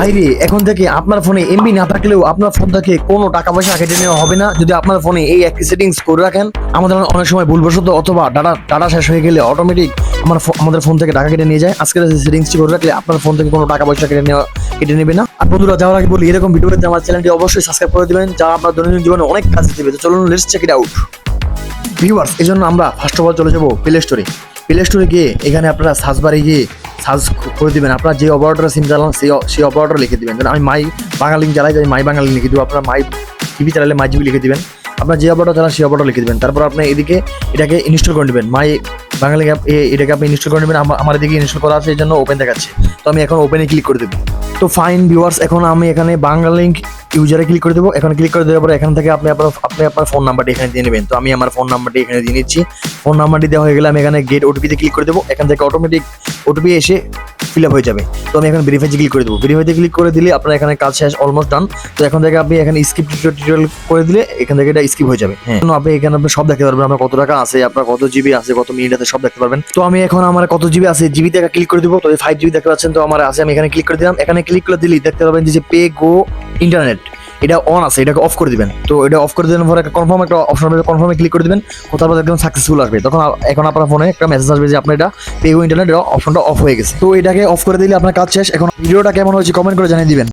ভাইরে, এখন থেকে আপনার ফোনে এমবি না থাকলেও আপনার ফোন থেকে কোনো টাকা পয়সা কেটে নেওয়া হবে না। যদি আপনার ফোনে এই একটি সেটিংস করে রাখেন, আমাদের অনেক সময় ভুলবশত অথবা ডাটা ডাটা শেষ হয়ে গেলে অটোমেটিক আমার আমাদের ফোন থেকে টাকা কেটে নিয়ে যায়। আজকের সেটিংসটি করে রাখলে আপনার ফোন থেকে কোনো টাকা পয়সা কেটে নেওয়া, কেটে নেবে না। আর বন্ধুরা, যাওয়ার আগে বলি, এরকম ভিডিও পেতে আমার চ্যানেলটি অবশ্যই সাবস্ক্রাইব করে দেবেন যা আপনার দৈনন্দিন জীবনে অনেক কাজে দেবে। তো চলুন let's check it out viewers এই জন্য আমরা ফার্স্ট অফ অল চলে যাব প্লে স্টোরে প্লে স্টোরে গিয়ে এখানে আপনারা সার্চ বারে গিয়ে সার্চ করে দিবেন, আপনারা যে অপারেটর সিম চালান সেই সেই অপারেটর লিখে দিবেন। আমি মাই বাঙালি চালাই তাই মাই বাঙালি লিখে দেবো, আপনারা মাই টিভি চালালে মাই জিবি লিখে দিবেন। আপনার যে অপারেটর চালান সেই অপারেটর লিখে দিবেন। তারপর আপনি এদিকে এটাকে ইনস্টল করে নেবেন। মাই বাঙালি অ্যাপ এটাকে আপনি ইনস্টল করে নেবেন। আমা- আমার এদিকে ইনস্টল করা আছে, এই জন্য ওপেন দেখাচ্ছে। তো আমি এখন ওপেনে ক্লিক করে দেবো। তো ফাইন ভিউয়ার্স এখন আমি এখানে বাংলা লিঙ্ক ইউজারে ক্লিক করে দেবো। এখানে ক্লিক করে দেওয়ার পর এখান থেকে আপনি আপনার আপনি আপনার ফোন নাম্বারটি এখানে দিয়ে নেবেন। তো আমি আমার ফোন নাম্বারটি এখানে দিয়ে নিচ্ছি। ফোন নাম্বারটি দেওয়া হয়ে গেলে আমি এখানে গেট ওটিপিতে ক্লিক করে দেবো। এখান থেকে অটোমেটিক ওটিপি এসে ফিল আপ হয়ে যাবে। তো আমি এখন ভেরিফাইতে ক্লিক করে দেবো। ভেরিফাইতে ক্লিক করে দিলে আপনার এখানে কাজ শেষ অলমোস্ট ডান তো এখন থেকে আপনি এখানে স্কিপ টিউটোরিয়াল করে দিলে এখান থেকে এটা স্কিপ হয়ে যাবে। হ্যাঁ। আপনি এখানে আপনি সব দেখতে পারবেন। আপনার কত টাকা আছে, আপনার কত জিবি আছে, কত মিনিট আছে, সব দেখতে পারবেন। তো আমি এখন আমার কত জিবি আছে জিবি থেকে ক্লিক করে দিব। তো ফাইভ জিবি দেখতে পাচ্ছেন, তো আমার আছে, আমি এখানে ক্লিক করে দিলাম। এখানে ক্লিক করে দিলেই দেখতে পাবেন যে পে গো ইন্টারনেট এটা অন আছে, এটাকে অফ করে দিবেন। তো এটা অফ করে দিলেন পরে কনফার্ম একটা অপশন হবে কনফার্মে ক্লিক করে দিবেন তারপর একদম সাকসেসফুল আসবে তখন এখন আপনার ফোনে একটা মেসেজ আসবে যে আপনার এটা পেগো ইন্টারনেট অপশনটা অফ হয়ে গেছে। তো এটাকে অফ করে দিলে আপনার কাজ শেষ। এখন ভিডিওটা কেমন হয়েছে কমেন্ট করে জানিয়ে দিবেন।